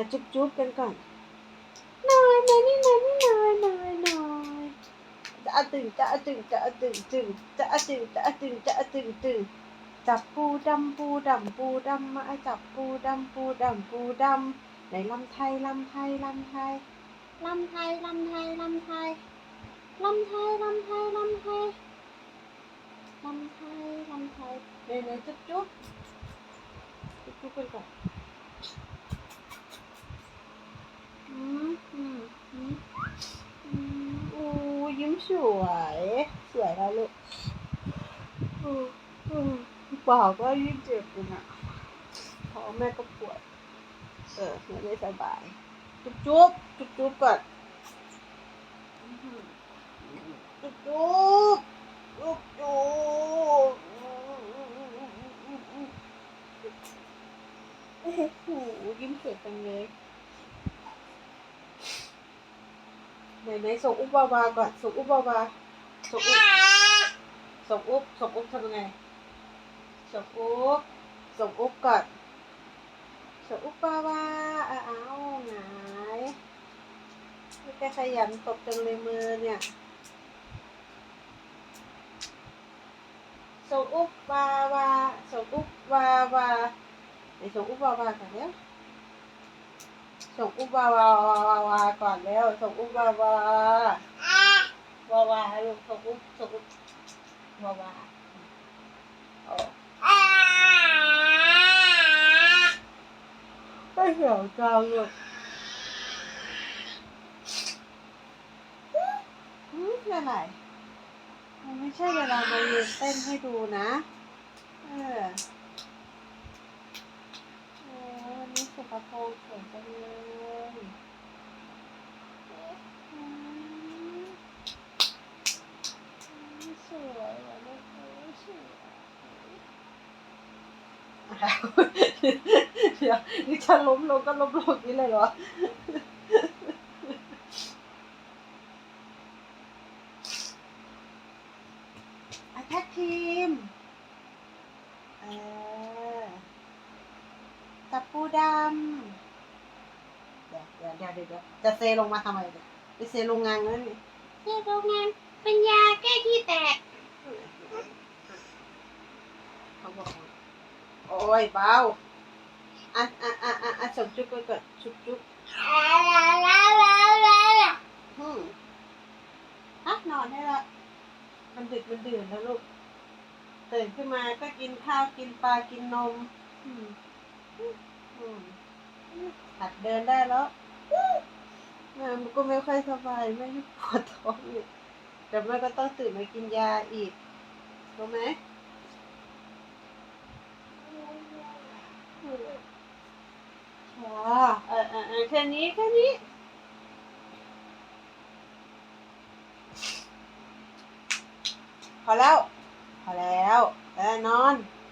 ะจุ๊บจุ๊บกันก่อนนอนนอนนี่นอนนี่นอนนอนนอนจะอะตึงจะอะตึงจะอะตึงตึงจะอะตึงจะอะตึงจะอะตึงตึงจับปูดำปูดำปูดำมาจับปูดำปูดำปูดำไหนลำไทยลำไทยลำไทยลำไทยลำไทยลำไทยลำไทยลำไทยลำไทยลำไทยลำไทยเดี๋ยวเดี๋ยวจุ๊บจุ๊บจุ๊บจุ๊บกันก่อน อืมอืมอืมอืมโอ้ยิ้ม สวย สวยแล้วลูกอืมอืมปากก็ยิ่งเจ็บอยู่นะท้องแม่ก็ปวด เออแม่ไม่สบาย จุ๊บจุ๊บจุ๊บจุ๊บก่อนจุ๊บจุ๊บจุ๊บจุ๊บโอ้โหยิ้มสวยจังเลย ไหนไหนส่งอุบบาวาก่อนส่งอุบบาวาส่งอุบส่งอุบส่งอุบทำยังไงส่งอุบส่งอุบก่อนส่งอุบบาวาอ้าวหงายนี่แกขยันตบจังเลยมือเนี่ยส่งอุบบาวาส่งอุบบาวาไหนส่งอุบบาวาก่อนเร็ว ส่งอุบาวาวาวาวาก่อนแล้วส่งอุบาวาวาวาลูกส่งอุบส่งอุบวาวาโอ้ไม่เหี่ยวจังเลยอืมอะไรมันไม่ใช่เวลามายืนเต้นให้ดูนะเออโอ้ วันนี้สุภาพงสวยจังเลยสวยว่ะลูกเอ้สวยเดี๋ยวนี่จะล้มลงก็ล้มลงนี้เลยเหรอแท็กทีม เออ จับปูดำเดี๋ยวเดี๋ยวเดี๋ยวเดี๋ยวจะเซลงมาทำไมเนี่ยไปเซลงงานนั่นนี่เรียกโรงงานเป็นยาแก้ที่แตกเขาบอกว่าโอ้ยเบาอะอะอะอะอะส่งจุ๊บไปก่อนจุ๊บจุ๊บอืมอะนอนได้ละมันดึกมันดื่นแล้วลูกตื่นขึ้นมาก็กินข้าวกินปลากินนม อืมอืม หัดเดินได้แล้วแม่มันก็ไม่ค่อยสบายไม่ปวดท้องอีกแต่แม่ก็ต้องตื่นมากินยาอีกรู้ไหมค่ะเออเออเออแค่นี้แค่นี้พอแล้ว พอแล้วเออนอน